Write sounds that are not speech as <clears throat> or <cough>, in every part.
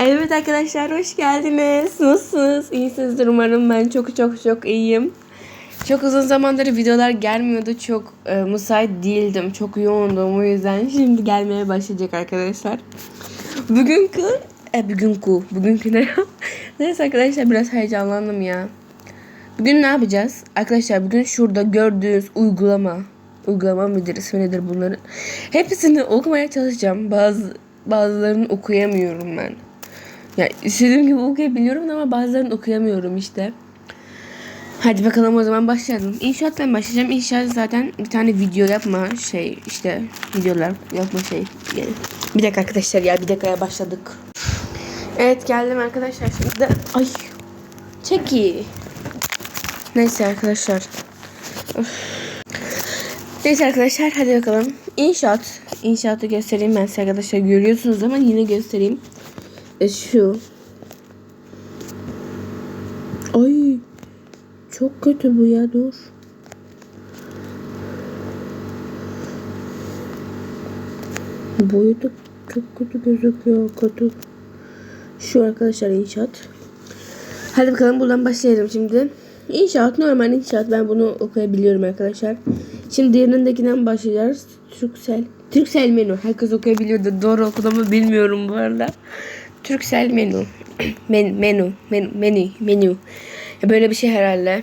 Evet arkadaşlar hoş geldiniz. Nasılsınız? İyisinizdir umarım. Ben çok çok çok iyiyim. Çok uzun zamandır videolar gelmiyordu. Çok e, müsait değildim. Çok yoğundum. O yüzden <laughs> şimdi gelmeye başlayacak arkadaşlar. Bugünkü e, bugünkü bugünkü ne? <laughs> Neyse arkadaşlar biraz heyecanlandım ya. Bugün ne yapacağız? Arkadaşlar bugün şurada gördüğünüz uygulama uygulama mıdır ismi nedir bunların hepsini okumaya çalışacağım. Bazı bazılarını okuyamıyorum ben. Ya istediğim gibi okuyabiliyorum ama bazılarını okuyamıyorum işte. Hadi bakalım o zaman başlayalım. İnşaattan başlayacağım. İnşaat zaten bir tane video yapma şey işte videolar yapma şey. Bir dakika arkadaşlar ya bir dakikaya başladık. Evet geldim arkadaşlar şimdi de. Ay. Çeki. Neyse arkadaşlar. Of. Neyse arkadaşlar hadi bakalım. İnşaat. İnşaatı göstereyim ben size arkadaşlar. Görüyorsunuz ama yine göstereyim. E şu. Ay. Çok kötü bu ya dur. Boyu da çok kötü gözüküyor. Kötü. Şu arkadaşlar inşaat. Hadi bakalım buradan başlayalım şimdi. İnşaat normal inşaat. Ben bunu okuyabiliyorum arkadaşlar. Şimdi diğerindekinden başlayacağız. Türksel. Türksel menü. Herkes okuyabiliyordu. Doğru okuduğumu bilmiyorum bu arada. Türksel menü. Men, menü. Men, menü. Menü. Böyle bir şey herhalde.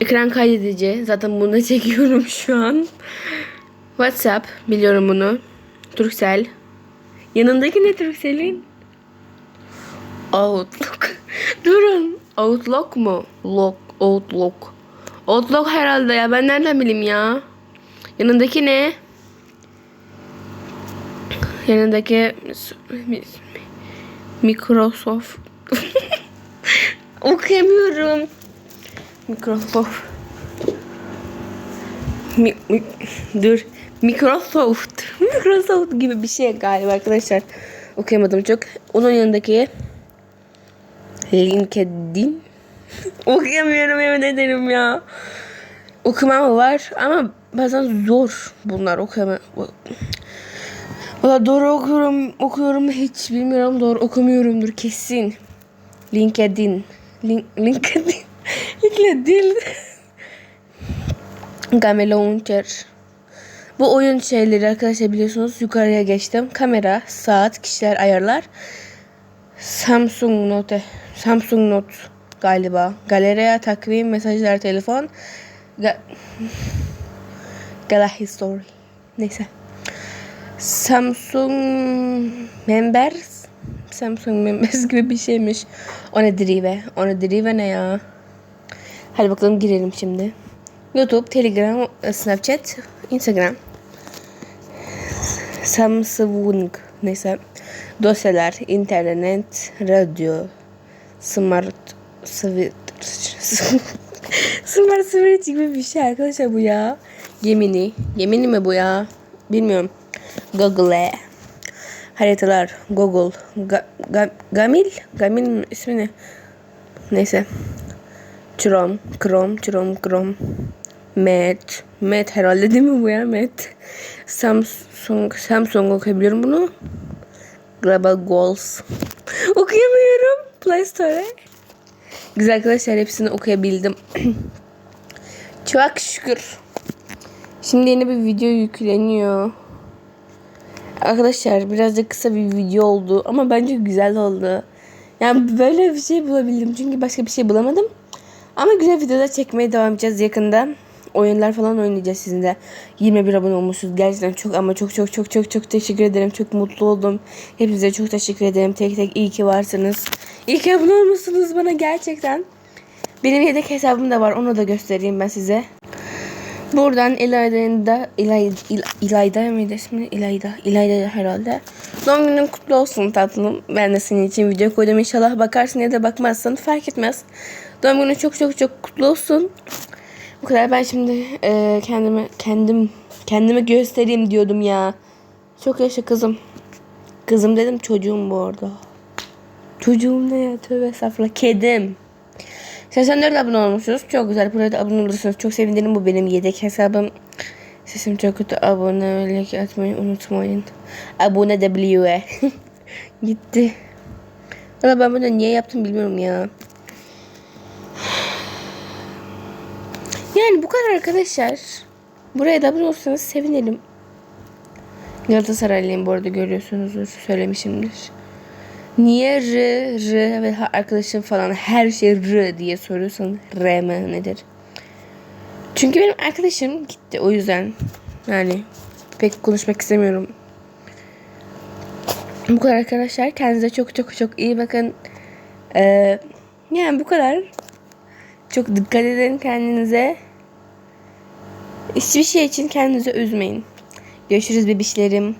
Ekran kaydedici. Zaten bunu da <laughs> çekiyorum şu an. WhatsApp. Biliyorum bunu. Türksel. Yanındaki ne Türksel'in? Outlook. <laughs> Durun. Outlook mu? Lock. Outlook. Outlook herhalde ya. Ben nereden bileyim ya? Yanındaki ne? Yanındaki Microsoft. <laughs> Okuyamıyorum. Microsoft. Mi, mi, dur. Microsoft. <laughs> Microsoft gibi bir şey galiba arkadaşlar. Okuyamadım çok. Onun yanındaki LinkedIn. <laughs> Okuyamıyorum yemin ederim ya. Okumam var ama bazen zor bunlar okuyama. Valla doğru okuyorum, okuyorum hiç bilmiyorum doğru okumuyorumdur kesin. LinkedIn. Link, LinkedIn. <laughs> LinkedIn. Game Launcher. Bu oyun şeyleri arkadaşlar biliyorsunuz yukarıya geçtim. Kamera, saat, kişiler ayarlar. Samsung Note. Samsung Note galiba. Galeriya, takvim, mesajlar, telefon. Ga <laughs> Gala History. Neyse. Samsung Members. Samsung Members gibi bir şeymiş. O ne drive? O ne drive ne ya? Hadi bakalım girelim şimdi. YouTube, Telegram, Snapchat, Instagram. Samsung. Neyse. Dosyalar, internet, radyo, smart switch. <laughs> smart switch gibi bir şey arkadaşlar bu ya. Gemini. Gemini mi bu ya? Bilmiyorum. Google. Haritalar. Google. Ga, ga, Gamil. Gamil ismi ne? Neyse. Chrome. Chrome. Chrome. Chrome. Met. Met herhalde değil mi bu ya? Met. Samsung. Samsung okuyabiliyorum bunu. Global Goals. <laughs> Okuyamıyorum. Play Store. Güzel arkadaşlar hepsini okuyabildim. <clears throat> Çok şükür. Şimdi yeni bir video yükleniyor. Arkadaşlar birazcık kısa bir video oldu ama bence güzel oldu. Yani böyle bir şey bulabildim çünkü başka bir şey bulamadım. Ama güzel videolar çekmeye devam edeceğiz yakında. Oyunlar falan oynayacağız sizinle. 21 abone olmuşsunuz. Gerçekten çok ama çok çok çok çok çok teşekkür ederim. Çok mutlu oldum. Hepinize çok teşekkür ederim. Tek tek iyi ki varsınız. İyi ki abone olmuşsunuz bana gerçekten. Benim yedek hesabım da var. Onu da göstereyim ben size. Buradan İlayda'nın da İlay, İl, İlayda mıydı ismi? İlayda. İlayda herhalde. Doğum günün kutlu olsun tatlım. Ben de senin için video koydum. İnşallah bakarsın ya da bakmazsın fark etmez. Doğum günün çok çok çok kutlu olsun. Bu kadar. Ben şimdi e, kendime kendim kendime göstereyim diyordum ya. Çok yaşa kızım. Kızım dedim çocuğum bu arada. Çocuğum ne ya? Tövbe estağfurullah. Kedim. 84 abone olmuşsunuz. Çok güzel. Burada abone olursanız çok sevinirim. Bu benim yedek hesabım. Sesim çok kötü. Abonelik atmayı unutmayın. Abone W. <laughs> Gitti. Valla ben bunu niye yaptım bilmiyorum ya. Yani bu kadar arkadaşlar. Buraya da abone olsanız sevinirim. Galatasaraylıyım bu arada görüyorsunuzdur. Söylemişimdir. Niye R, R ve arkadaşım falan her şey R diye soruyorsan R mi nedir? Çünkü benim arkadaşım gitti o yüzden. Yani pek konuşmak istemiyorum. Bu kadar arkadaşlar. Kendinize çok çok çok iyi bakın. Ee, yani bu kadar. Çok dikkat edin kendinize. Hiçbir şey için kendinizi üzmeyin. Görüşürüz bebişlerim.